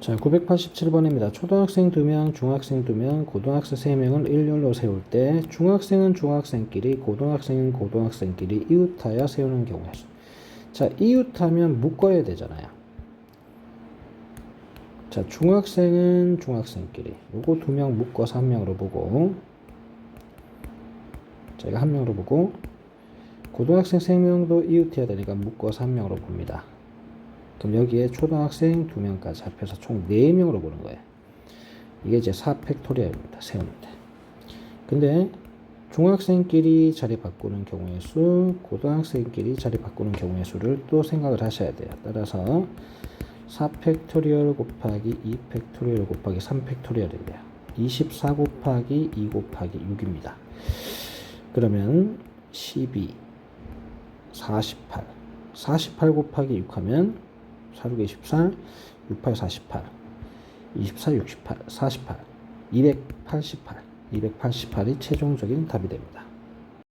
자, 987번입니다. 초등학생 2명, 중학생 2명, 고등학생 3명을 일렬로 세울 때 중학생은 중학생끼리, 고등학생은 고등학생끼리 이웃하여 세우는 경우에 자, 이웃하면 묶어야 되잖아요. 자, 중학생은 중학생끼리. 요거 두 명 묶어서 한 명으로 보고 제가 한 명으로 보고 고등학생 3명도 이웃해야 되니까 묶어서 한 명으로 봅니다. 그럼 여기에 초등학생 2명까지 합해서 총 4명으로 보는 거예요. 이게 이제 4팩토리얼입니다. 세우는데. 근데 중학생끼리 자리 바꾸는 경우의 수, 고등학생끼리 자리 바꾸는 경우의 수를 또 생각을 하셔야 돼요. 따라서 4팩토리얼 곱하기 2팩토리얼 곱하기 3팩토리얼인데요. 24 곱하기 2 곱하기 6입니다. 그러면 12, 48, 48 곱하기 6 하면 4, 6, 24, 68, 48, 24, 68, 48, 288, 288이 최종적인 답이 됩니다.